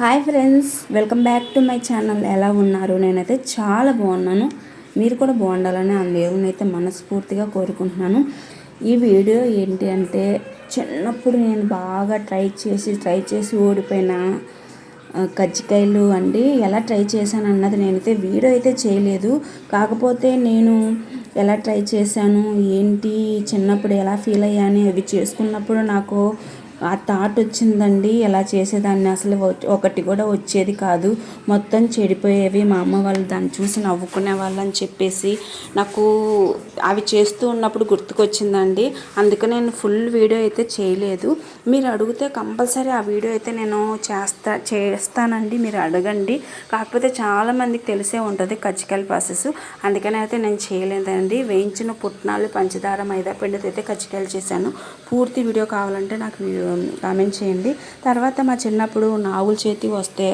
Hi friends welcome back to my channel ఎలా ఉన్నారు? నేనైతే చాలా బాగున్నాను. మీరు కూడా బాగుండాలని ఆ దేవుని అయితే మనస్ఫూర్తిగా కోరుకుంటున్నాను. ఈ వీడియో ఏంటి అంటే చిన్నప్పుడు నేను బాగా ట్రై చేసి ట్రై చేసి ఓడిపోయిన కజ్జికాయలు అండి. ఎలా ట్రై చేశాను అన్నది నేనైతే వీడియో అయితే చేయలేదు. కాకపోతే నేను ఎలా ట్రై చేశాను ఏంటి చిన్నప్పుడు ఎలా ఫీల్ అయ్యాను అవి చేసుకున్నప్పుడు నాకు ఆ థాట్ వచ్చిందండి. ఎలా చేసేదాన్ని? అసలు ఒకటి కూడా వచ్చేది కాదు. మొత్తం చెడిపోయేవి మా అమ్మ వాళ్ళు దాన్ని చూసి నవ్వుకునే వాళ్ళు అని చెప్పేసి నాకు అవి చేస్తూ ఉన్నప్పుడు గుర్తుకొచ్చిందండి. అందుకే నేను ఫుల్ వీడియో అయితే చేయలేదు. మీరు అడిగితే కంపల్సరీ ఆ వీడియో అయితే నేను చేస్తా చేస్తానండి. మీరు అడగండి. కాకపోతే చాలామందికి తెలిసే ఉంటుంది కజ్జికాయల ప్రాసెస్. అందుకని అయితే నేను చేయలేదండి. వేయించిన పుట్నాలు పంచదార మైదా పిండితో అయితే కజ్జికాయలు చేశాను. పూర్తి వీడియో కావాలంటే నాకు వీడియో కామెంట్ చేయండి. తర్వాత మా చిన్నప్పుడు నాగుల చేతి వస్తే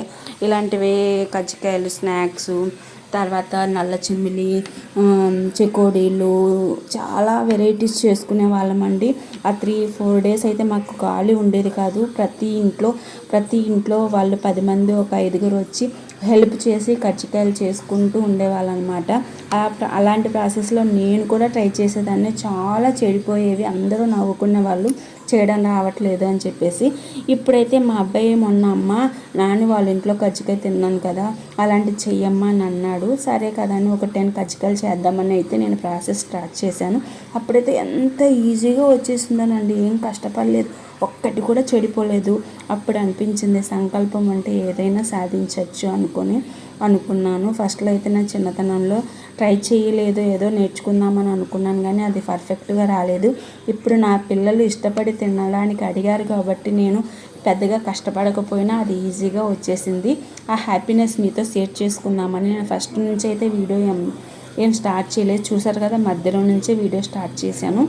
ఇలాంటివి కజ్జికాయలు స్నాక్స్ తర్వాత నల్ల చిమ్మిలి చెకోడీలు చాలా వెరైటీస్ చేసుకునే వాళ్ళమండి ఆ త్రీ ఫోర్ డేస్ అయితే మాకు ఖాళీ ఉండేది కాదు. ప్రతి ఇంట్లో ప్రతి ఇంట్లో వాళ్ళు పది మంది ఒక ఐదుగురు వచ్చి హెల్ప్ చేసి కజ్జికాయలు చేసుకుంటూ ఉండేవాళ్ళు అనమాట అలాంటి ప్రాసెస్లో నేను కూడా ట్రై చేసేదాన్ని. చాలా చెడిపోయేవి. అందరూ నవ్వుకునే వాళ్ళు. చేయడం రావట్లేదు అని చెప్పేసి ఇప్పుడైతే మా అబ్బాయి మొన్న అమ్మ నాని వాళ్ళ ఇంట్లో కజ్జికాయ తిన్నాను కదా అలాంటివి చెయ్యమ్మా అని అన్నాడు. సరే కదా అని ఒక టెన్ కజ్జికాయలు చేద్దామని అయితే నేను ప్రాసెస్ స్టార్ట్ చేశాను. అప్పుడైతే ఎంత ఈజీగా వచ్చేసిందోనండి ఏం కష్టపడలేదు. ఒక్కటి కూడా చెడిపోలేదు. అప్పుడు అనిపించింది సంకల్పం అంటే ఏదైనా సాధించవచ్చు అనుకొని అనుకున్నాను. ఫస్ట్లో అయితే నా చిన్నతనంలో ట్రై చేయలేదు ఏదో నేర్చుకుందామని అనుకున్నాను కానీ అది పర్ఫెక్ట్గా రాలేదు. ఇప్పుడు నా పిల్లలు ఇష్టపడి తినడానికి అడిగారు కాబట్టి నేను పెద్దగా కష్టపడకపోయినా అది ఈజీగా వచ్చేసింది. ఆ హ్యాపీనెస్ మీతో షేర్ చేసుకుందామని నేను ఫస్ట్ నుంచి అయితే వీడియో ఏం ఏం స్టార్ట్ చేయలేదు. చూసారు కదా మధ్యలో నుంచే వీడియో స్టార్ట్ చేశాను.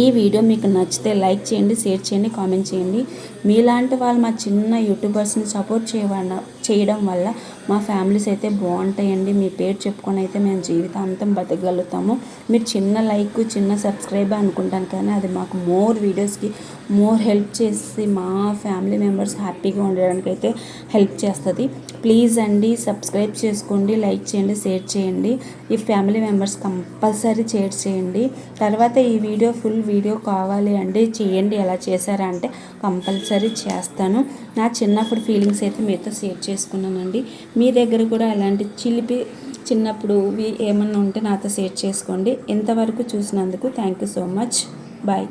ఈ వీడియో మీకు నచ్చితే లైక్ చేయండి షేర్ చేయండి కామెంట్ చేయండి. మీలాంటి వాళ్ళు మా చిన్న యూట్యూబర్స్ని సపోర్ట్ చేయవన్న చేయడం వల్ల మా ఫ్యామిలీస్ అయితే బాగుంటాయండి. మీ పేరు చెప్పుకొని అయితే మేము జీవితాంతం బతకగలుగుతాము. మీరు చిన్న లైక్ చిన్న సబ్స్క్రైబ్ అనుకుంటాను కానీ అది మాకు మోర్ వీడియోస్కి మోర్ హెల్ప్ చేసి మా ఫ్యామిలీ మెంబర్స్ హ్యాపీగా ఉండడానికి అయితే హెల్ప్ చేస్తుంది. ప్లీజ్ అండి సబ్స్క్రైబ్ చేసుకోండి లైక్ చేయండి షేర్ చేయండి. ఈ ఫ్యామిలీ మెంబర్స్ కంపల్సరీ షేర్ చేయండి. తర్వాత ఈ వీడియో ఫుల్ వీడియో కావాలి అంటే చేయండి. ఎలా చేశారా అంటే కంపల్సరీ చేస్తాను. నా చిన్నప్పుడు ఫీలింగ్స్ అయితే మీతో షేర్ చేసుకున్నానండి మీ దగ్గర కూడా అలాంటి చిలిపి చిన్నప్పుడు ఏమన్నా ఉంటే నాతో షేర్ చేసుకోండి. ఇంతవరకు చూసినందుకు thank you so much. Bye.